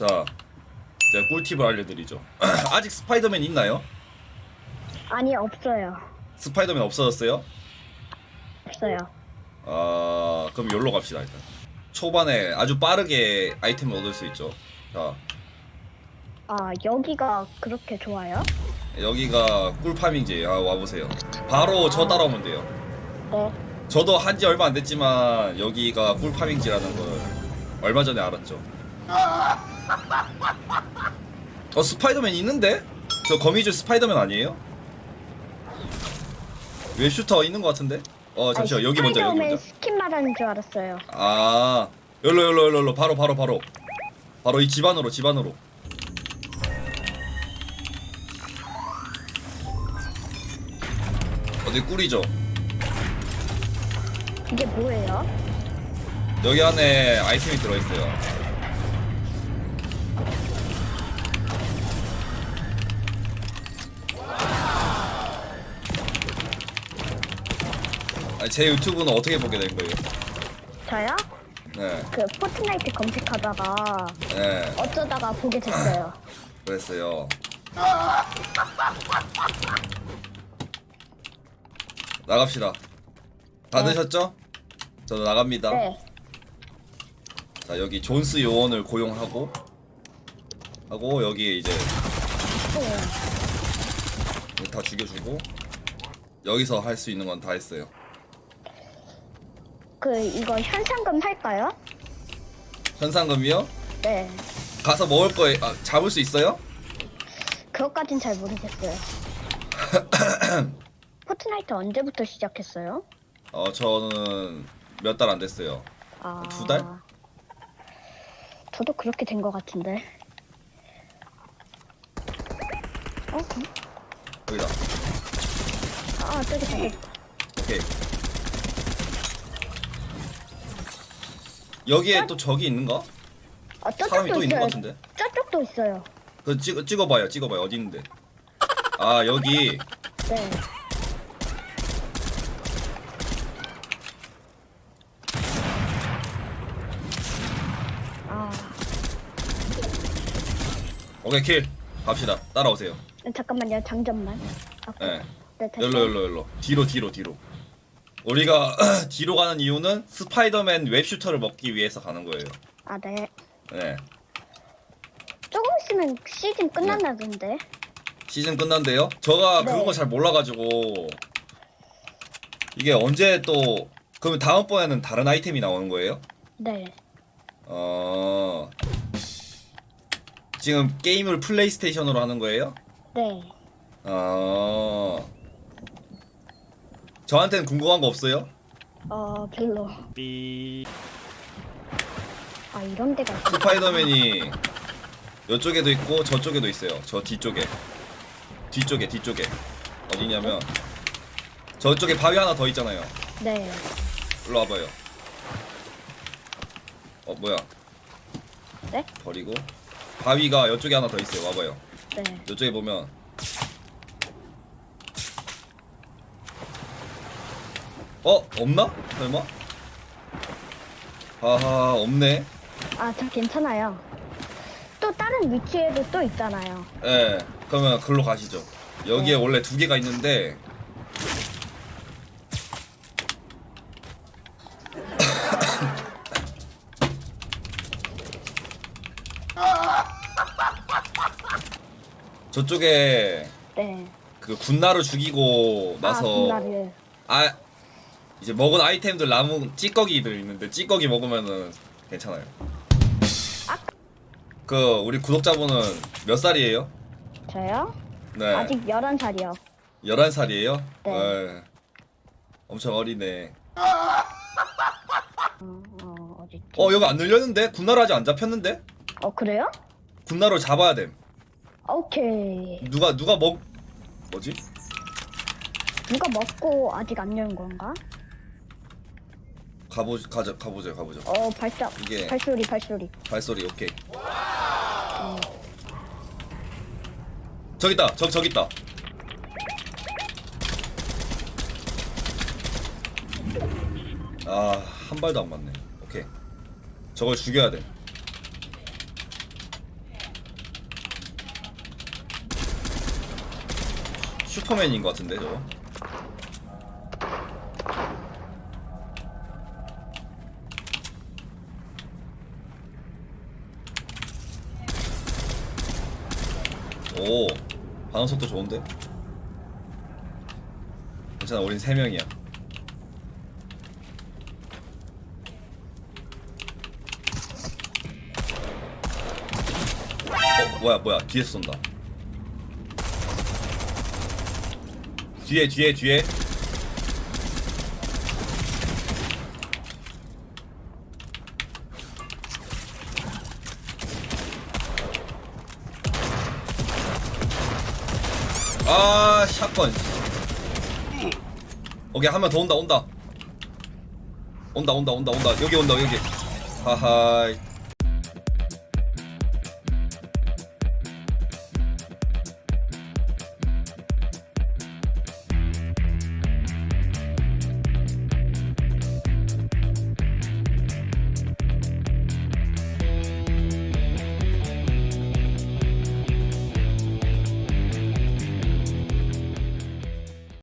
자, 제가 꿀팁을 알려드리죠. 아직 스파이더맨 있나요? 아니 없어요. 스파이더맨 없어졌어요? 없어요. 아, 그럼 여기로 갑시다 일단. 초반에 아주 빠르게 아이템을 얻을 수 있죠. 자, 아 여기가 그렇게 좋아요? 여기가 꿀파밍지. 아, 와보세요. 바로 저 따라오면 돼요. 네. 저도 한 지 얼마 안 됐지만 여기가 꿀파밍지라는 걸 얼마 전에 알았죠. 어 스파이더맨 있는데? 저 거미줄 스파이더맨 아니에요? 웹슈터 있는 것 같은데? 어 잠시만 여기 먼저 여기 먼저. 스킨 말하는 줄 알았어요. 아 열로 열로 열로 열로 바로 바로 바로 바로 이 집 안으로 집 안으로. 어디 꿀이죠? 이게 뭐예요? 여기 안에 아이템이 들어있어요. 아니, 제 유튜브는 어떻게 보게 된 거예요? 저요? 네, 그 포트나이트 검색하다가 네, 어쩌다가 보게 됐어요. 그랬어요. 나갑시다. 다 네. 드셨죠? 저도 나갑니다. 네. 자 여기 존스 요원을 고용하고 하고 여기에 이제 또다 죽여주고 여기서 할 수 있는 건 다 했어요. 그 이거 현상금 할까요? 현상금이요? 네. 가서 먹을 거에 아, 잡을 수 있어요? 그것까진 잘 모르겠어요. 포트나이트 언제부터 시작했어요? 어 저는 몇 달 안 됐어요. 아, 두 달? 저도 그렇게 된 것 같은데. 어? 음? 여기다. 아, 저기 저기. 오케이. 여기에 또 적이 있는가? 아, 사람이 저쪽도 또 있는 것 있어요. 같은데? 저쪽도 있어요. 그 찍어 찍어봐요. 찍어봐요. 어디 있는데? 아 여기 네. 아, 오케이 킬 갑시다. 따라오세요. 잠깐만요. 장전만. 아, 네. 네, 다시. 열로 열로 열로 뒤로 뒤로 뒤로 우리가 뒤로 가는 이유는 스파이더맨 웹슈터를 먹기 위해서 가는 거예요 아, 네. 네 조금 있으면 시즌 끝난다던데. 시즌 끝난대요 제가 네. 그런 거 잘 몰라가지고 이게 언제 또 그러면 다음번에는 다른 아이템이 나오는 거예요? 네. 어 지금 게임을 플레이스테이션으로 하는 거예요? 네. 어 저한테는 궁금한 거 없어요? 어, 별로. 삐 아, 이런 데가. 스파이더맨이 이쪽에도 있고 저쪽에도 있어요. 저 뒤쪽에. 뒤쪽에 뒤쪽에. 어디냐면 저쪽에 바위 하나 더 있잖아요. 네. 일로 와봐요. 어 뭐야? 네? 버리고 바위가 이쪽에 하나 더 있어요. 와봐요. 네. 이쪽에 보면 어 없나? 설마? 하하 없네. 아, 저 괜찮아요. 또 다른 위치에도 또 있잖아요. 예, 그러면 글로 가시죠. 여기에 원래 두 개가 있는데 저쪽에 네. 그 군나루 죽이고 아, 나서 분나를. 아 이제 먹은 아이템들 남은 찌꺼기들 있는데 찌꺼기 먹으면은 괜찮아요. 아. 그 우리 구독자분은 몇 살이에요? 저요? 네. 아직 11살이요. 11살이에요? 네. 엄청 어리네. 어, 어? 어, 여기 안 늘렸는데? 군나루 아직 안 잡혔는데? 어, 그래요? 군나루 잡아야 됨. 오케이. 누가, 누가 먹, 뭐지? 누가 먹고 아직 안 여는 건가? 가보 가자 가보자 가보자. 어 발사 이게- 발소리 발소리 발소리 오케이. 저기 있다. 저 저기 있다. 아, 한 발도 안 맞네. 오케이. 저걸 죽여야 돼. 슈퍼맨인 것 같은데 저거. 반응 속도 좋은데? 괜찮아 우린 세 명이야. 어 뭐야 뭐야. 뒤에서 쏜다. 뒤에 뒤에 뒤에 아 샷건. 오케이 한 명 더 온다 온다. 온다 온다 온다 온다. 여기 온다 여기. 하하이